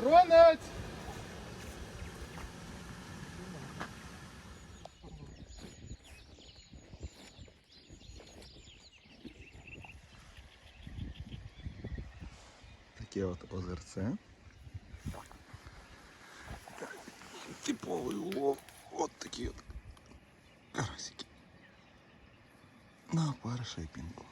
Охоронець! Таке от озерце. Типовий улов. От такі от карасики. На парашейпінку.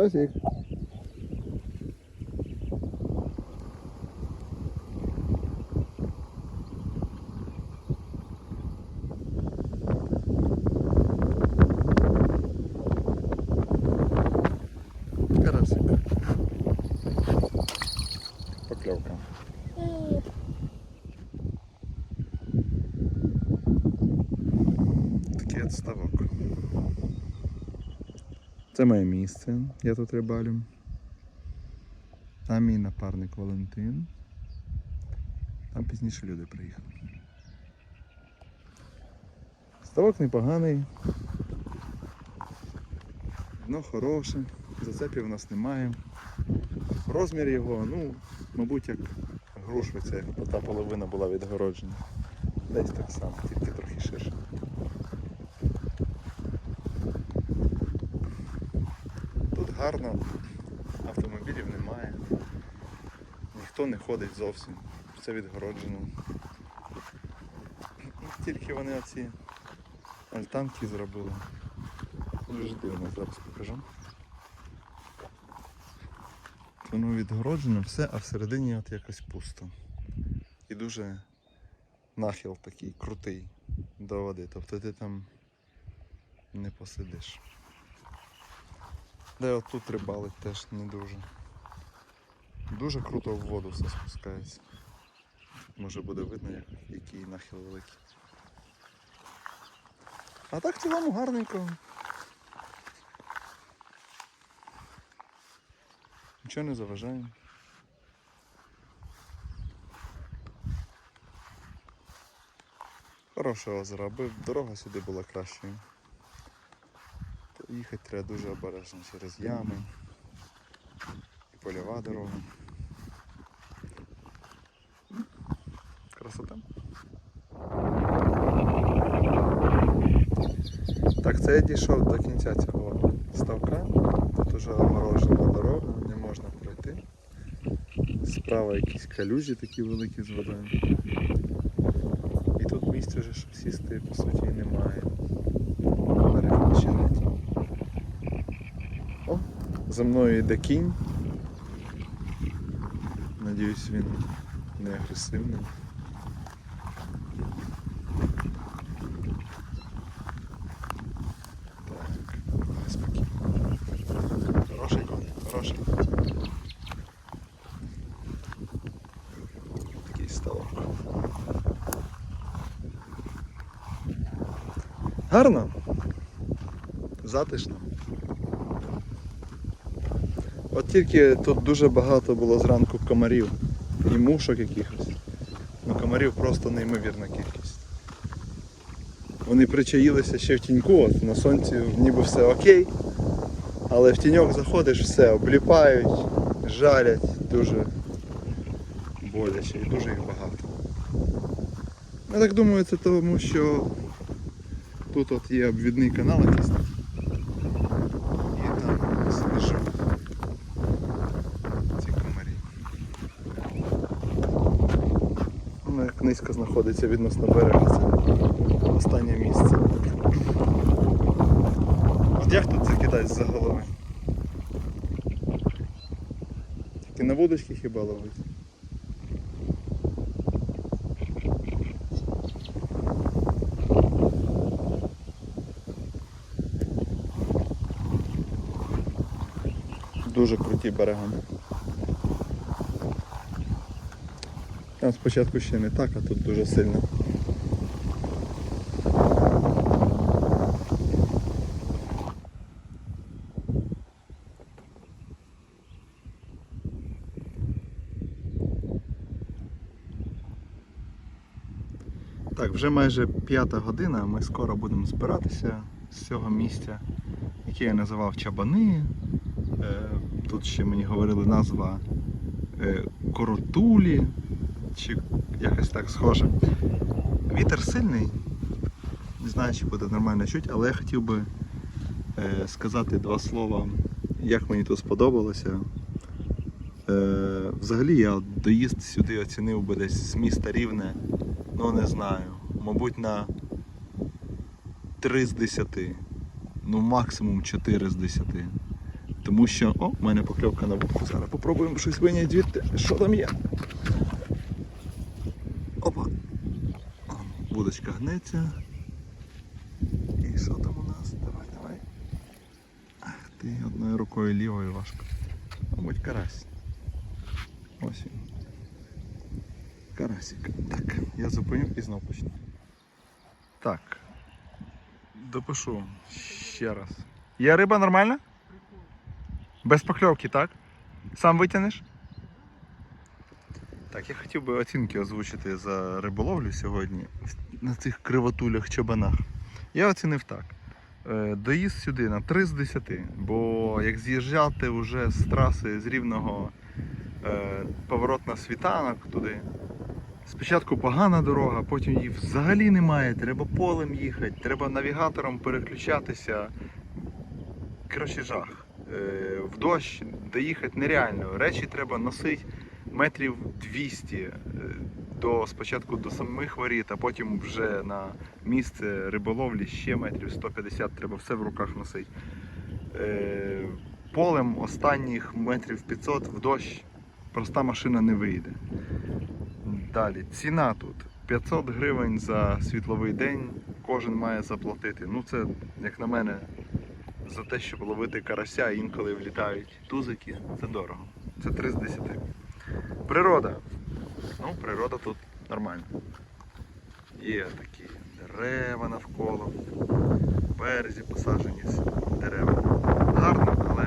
Карасик. Карасик. Поклевка. Такий от ставок. Це моє місце, я тут рибалю. Там мій напарник Валентин. Там пізніше люди приїхали. Ставок непоганий. Дно хороше, зацепів у нас немає. Розмір його, ну, мабуть, як грушвиця, як та половина була відгороджена. Десь так само, тільки трохи ширше. Тут гарно, автомобілів немає, ніхто не ходить зовсім, все відгороджено. Тільки вони оці альтанки зробили. Дуже дивно, зараз покажу. Воно відгороджено все, а всередині от якось пусто. І дуже нахил такий крутий до води. Тобто ти там не посидиш. Де отут рибалить теж не дуже. Дуже круто в воду все спускається. Може буде видно, який нахил великий. А так в цілому гарненько. Нічого не заважає. Хороше озеро, аби дорога сюди була кращою. Їхати треба дуже обережно через ями і польова дорога. Красота. Так, це я дійшов до кінця цього ставка. Тут уже огорожена дорога, не можна пройти. Справа якісь калюжі такі великі з водою. І тут місця вже, щоб сісти, по суті, немає. О, за мною йде кінь. Надіюсь, він не агресивний. Гарно. Затишно. От тільки тут дуже багато було зранку комарів і мушок якихось. Ну комарів просто неймовірна кількість. Вони причаїлися ще в тіньку, от на сонці ніби все окей. Але в тіньок заходиш, все, обліпають, жарять, дуже боляче і дуже їх багато. Я так думаю, це тому, що тут от є обвідний канал якийсь. такий. І там сніжок. Ці комарі. Воно як низько знаходиться відносно берега, це останнє місце. От як тут закидати за голови? Тільки на вудочки хіба ловить? Дуже круті берега. Там спочатку ще не так, а тут дуже сильно. Так, вже майже п'ята година, ми скоро будемо збиратися з цього місця, яке я називав Чабани. Е, Тут ще мені говорили назва е, Коротулі, чи якось так схоже. Вітер сильний, не знаю, чи буде нормально чути, але я хотів би е, сказати два слова, як мені тут сподобалося. Е, взагалі я доїзд сюди оцінив би десь з міста Рівне, ну не знаю, мабуть на 3 з 10, ну максимум 4 з 10. Тому що, о, в мене покльовка на вудку. Зараз попробуємо щось виняти звідти. Що там є? Опа. О, Вудочка гнеться. І що там у нас? Давай, давай. Ах ти, одною рукою лівою важко. Мабуть, карась. Ось він. Карасик. Так, я зупиню і знов почну. Так. Допишу ще раз. Є риба нормальна? Без покльовки, так? Сам витягнеш? Так, я хотів би оцінки озвучити за риболовлю сьогодні на цих кривотулях чобанах. Я оцінив так. Е, Доїзд сюди на 3 з 10, бо як з'їжджати вже з траси з рівного е, поворот на світанок туди. Спочатку погана дорога, потім її взагалі немає, треба полем їхати, треба навігатором переключатися. Коротше, жах. Е, В дощ доїхати нереально. Речі треба носити метрів 200 е, до, спочатку до самих воріт, а потім вже на місце риболовлі ще метрів 150 треба все в руках носити. Е, Полем останніх метрів 500 в дощ проста машина не вийде. Далі, ціна тут 500 гривень за світловий день, кожен має заплатити. Ну це, як на мене, за те, щоб ловити карася, інколи влітають тузики, це дорого. Це 3 з 10. Природа. Ну, природа тут нормальна. Є такі дерева навколо, березі посаджені дерева. Гарно, але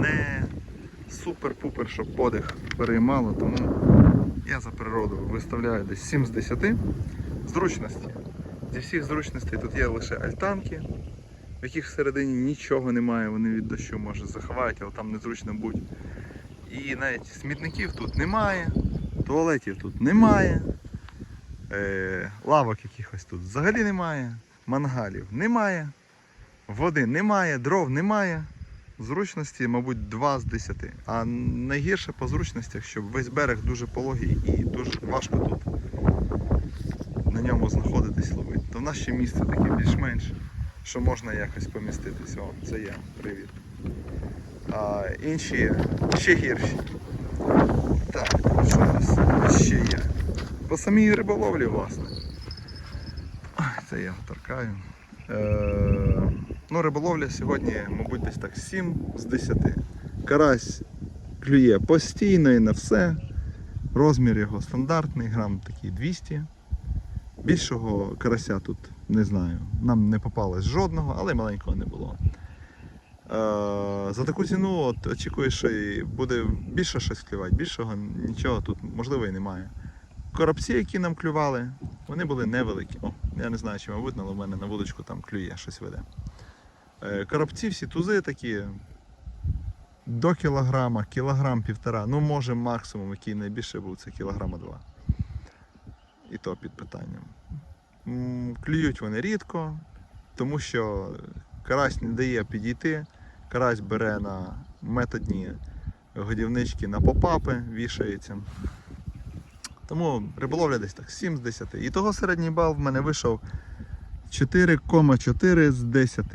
не супер-пупер, щоб подих переймало, тому я за природу виставляю десь 7 з 10 зручності. Зі всіх зручностей тут є лише альтанки, в яких всередині нічого немає, вони від дощу може заховають, але там незручно будь. І навіть смітників тут немає, туалетів тут немає, е, лавок якихось тут взагалі немає, мангалів немає, води немає, дров немає. Зручності, мабуть, 2 з 10. А найгірше по зручностях, що весь берег дуже пологий і дуже важко тут на ньому знаходитись ловити. То в нас ще місце таке більш-менш, що можна якось поміститись. О, це я, привіт. А інші ще гірші. Так, що у ще є? По самій риболовлі, власне. Це я торкаю. Е, ну, риболовля сьогодні, мабуть, десь так 7 з 10. Карась клює постійно і на все. Розмір його стандартний, грам такий 200. Більшого карася тут не знаю. Нам не попалось жодного, але маленького не було. Е, за таку ціну от, очікую, що і буде більше щось клювати. Більшого нічого тут можливо і немає. Коробці, які нам клювали, вони були невеликі. О, я не знаю, чи мабуть, але в мене на вудочку там клює, щось веде. Е, Коробці всі тузи такі до кілограма, кілограм півтора, ну може максимум, який найбільше був, це кілограма два. І то під питанням. Клюють вони рідко, тому що карась не дає підійти. Карась бере на методні годівнички на попапи, вішається. Тому риболовля десь так 7 з 10. І того середній бал в мене вийшов 4,4 з 10.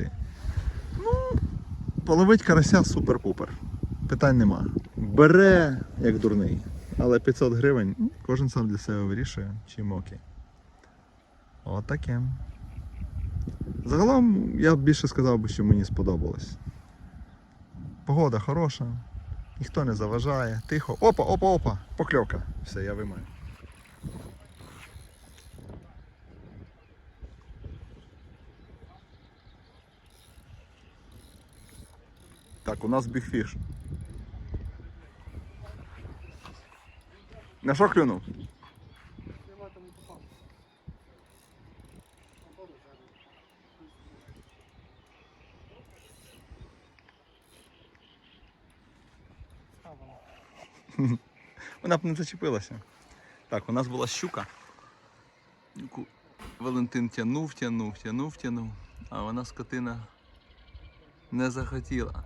Ну, половить карася супер-пупер. Питань нема. Бере як дурний. Але 500 гривень ну, кожен сам для себе вирішує, чим окей. От таке. Загалом я б більше сказав би, що мені сподобалось. Погода хороша, ніхто не заважає, тихо. Опа, опа, опа, покльовка. Все, я вимаю. Так, у нас бігфіш. На що клюнув? Вона б не зачепилася. Так, у нас була щука. яку Валентин тянув, тянув, тянув, тянув, а вона скотина не захотіла.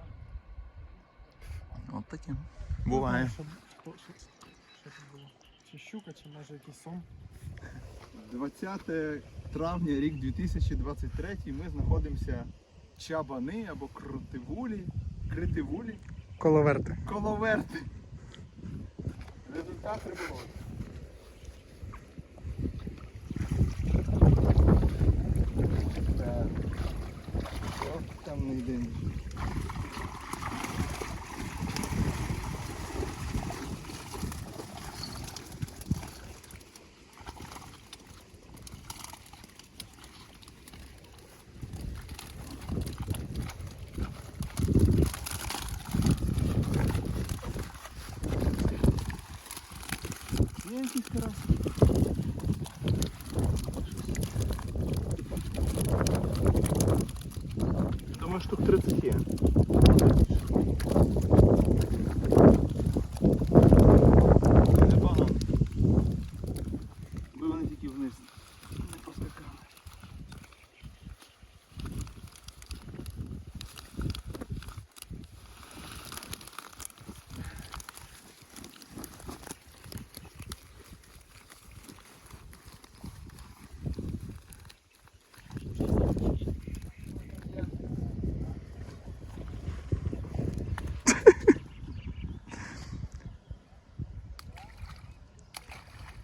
От таке. Буває. Що, це було? Чи щука, чи може якийсь сом? 20 травня, рік 2023, ми знаходимося Чабани або Крутивулі, Критивулі, Коловерти. Коловерти. Результат риболовлі. Так. Ох, темний день. Є якийсь карась? Думаю, штук 30 є. Непогано. Би вони тільки вниз не поскакали.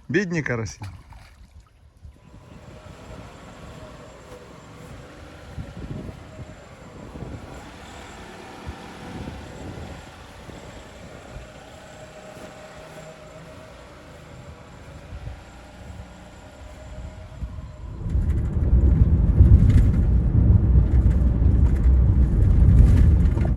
Бідні карасі.